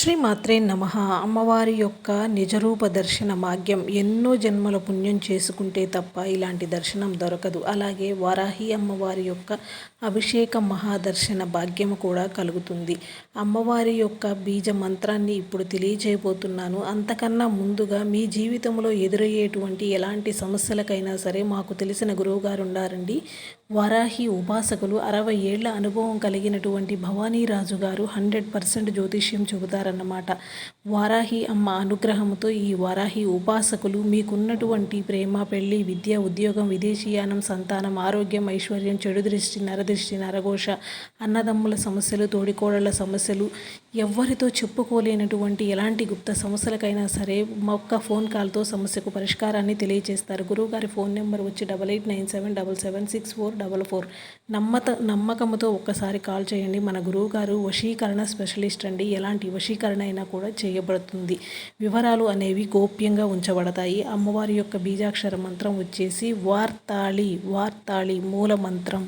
శ్రీ మాత్రే నమ. అమ్మవారి యొక్క నిజరూప దర్శన భాగ్యం ఎన్నో జన్మల పుణ్యం చేసుకుంటే తప్ప ఇలాంటి దర్శనం దొరకదు. అలాగే వారాహి అమ్మవారి యొక్క అభిషేక మహాదర్శన భాగ్యం కూడా కలుగుతుంది. అమ్మవారి యొక్క బీజ మంత్రాన్ని ఇప్పుడు తెలియజేయబోతున్నాను. అంతకన్నా ముందుగా మీ జీవితంలో ఎదురయ్యేటువంటి ఎలాంటి సమస్యలకైనా సరే మాకు తెలిసిన గురువుగారు ఉండారండి. వారాహి ఉపాసకులు అరవై ఏళ్ళ అనుభవం కలిగినటువంటి భవానీరాజు గారు హండ్రెడ్ పర్సెంట్ జ్యోతిష్యం చెబుతారు అన్నమాట వారాహి అమ్మ అనుగ్రహంతో ఈ వారాహి ఉపాసకులు మీకున్నటువంటి ప్రేమ పెళ్ళి విద్య ఉద్యోగం విదేశీయానం సంతానం ఆరోగ్యం ఐశ్వర్యం చెడు దృష్టి నరదృష్టి నరఘోష అన్నదమ్ముల సమస్యలు తోడికోడళ్ళ సమస్యలు ఎవ్వరితో చెప్పుకోలేనటువంటి ఎలాంటి గుప్త సమస్యలకైనా సరే ఒక్క ఫోన్ కాల్తో సమస్యకు పరిష్కారాన్ని తెలియజేస్తారు గురువుగారి ఫోన్ నెంబర్ వచ్చి double eight nine seven double seven six four double four. నమ్మత నమ్మకంతో ఒక్కసారి కాల్ చేయండి. మన గురువుగారు వశీకరణ స్పెషలిస్ట్ అండి. ఎలాంటి శుద్ధీకరణ అయినా కూడా చేయబడుతుంది. వివరాలు అనేవి గోప్యంగా ఉంచబడతాయి. అమ్మవారి యొక్క బీజాక్షర మంత్రం వచ్చేసి వార్తాళి వార్తాళి మూల మంత్రం.